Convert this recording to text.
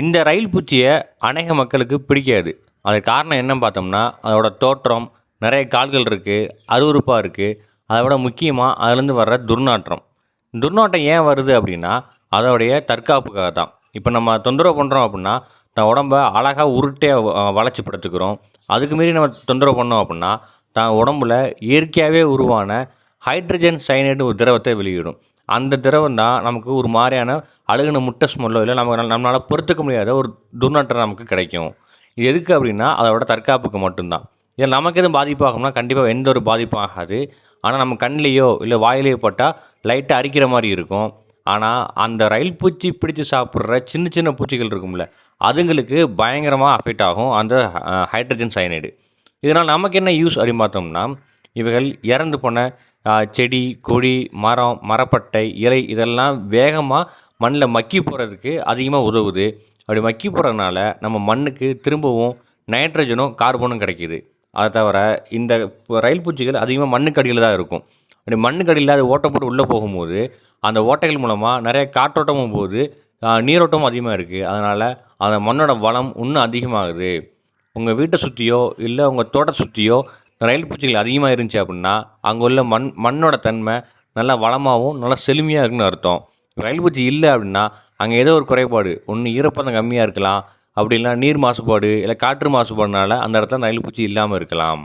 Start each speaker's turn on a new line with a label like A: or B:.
A: இந்த ரயில் பூச்சியை அநேக மக்களுக்கு பிடிக்காது. அதுக்கு காரணம் என்னன்னு பார்த்தோம்னா அதோட தோற்றம் நிறைய கால்கள் இருக்குது அருவருப்பாக இருக்குது அதை விட முக்கியமாக அதுலேருந்து வர்ற துர்நாற்றம். துர்நாற்றம் ஏன் வருது அப்படின்னா அதோடைய தற்காப்புக்காக தான். இப்போ நம்ம தொந்தரவு பண்ணுறோம் அப்படின்னா தன் உடம்ப அழகாக உருட்டையாக வளைச்சி படுத்துக்கிறோம். அதுக்கு மீறி நம்ம தொந்தரவு பண்ணோம் அப்படின்னா தான் உடம்புல இயற்கையாகவே உருவான ஹைட்ரஜன் சைனைடு ஒரு திரவத்தை வெளியிடும். அந்த திரவம் தான் நமக்கு ஒரு மாதிரியான அழுகுன முட்டை ஸ்மெல்லோ இல்லை நம்ம நம்மளால் பொறுத்துக்க முடியாத ஒரு துர்நாற்றம் நமக்கு கிடைக்கும். இது எதுக்கு அப்படின்னா அதோட தற்காப்புக்கு மட்டும்தான். இதில் நமக்கு எதுவும் பாதிப்பாகும்னா கண்டிப்பாக எந்த ஒரு பாதிப்பும் ஆகாது. ஆனால் நம்ம கண்ணிலேயோ இல்லை வாயிலையோ பட்டால் லைட்டாக அரிக்கிற மாதிரி இருக்கும். ஆனால் அந்த ரயில் பூச்சி பிடித்து சாப்பிட்ற சின்ன சின்ன பூச்சிகள் இருக்கும்ல அதுங்களுக்கு பயங்கரமாக அஃபெக்ட் ஆகும் அந்த ஹைட்ரஜன் சயனைடு இதனால் நமக்கு என்ன யூஸ் அப்படின்னு பார்த்தோம்னா இவைகள் இறந்து போன செடி கொடி மரம் மரப்பட்டை இலை இதெல்லாம் வேகமாக மண்ணில் மக்கி போகிறதுக்கு அதிகமாக உதவுது. அப்படி மக்கி போகிறதுனால நம்ம மண்ணுக்கு திரும்பவும் நைட்ரஜனும் கார்பனும் கிடைக்கிது. அதை தவிர இந்த ரயில் பூச்சிகள் அதிகமாக மண்ணுக்கு அடியில் தான் இருக்கும். அப்படி மண்ணுக்கடியில் அது ஓட்டை போட்டு உள்ளே போகும்போது அந்த ஓட்டைகள் மூலமாக நிறைய காற்றோட்டமும் போகுது. நீரோட்டமும் அதிகமாக இருக்குது அதனால் அந்த மண்ணோட வளம் இன்னும் அதிகமாகுது. உங்கள் வீட்டை சுற்றியோ இல்லை உங்கள் தோட்டத்தை சுற்றியோ ரயில் பூச்சிகள் அதிகமாக இருந்துச்சு அப்படின்னா அங்கே உள்ள மண் மண்ணோட தன்மை நல்லா வளமாகவும் நல்லா செழுமையாக இருக்குன்னு அர்த்தம். ரயில் பூச்சி இல்லை அப்படின்னா அங்கே ஏதோ ஒரு குறைபாடு. ஒன்று ஈரப்பதம் கம்மியாக இருக்கலாம். அப்படி இல்லைனா நீர் மாசுபாடு இல்லை காற்று மாசுபாடுனால அந்த இடத்துல ரயில் பூச்சி இல்லாமல் இருக்கலாம்.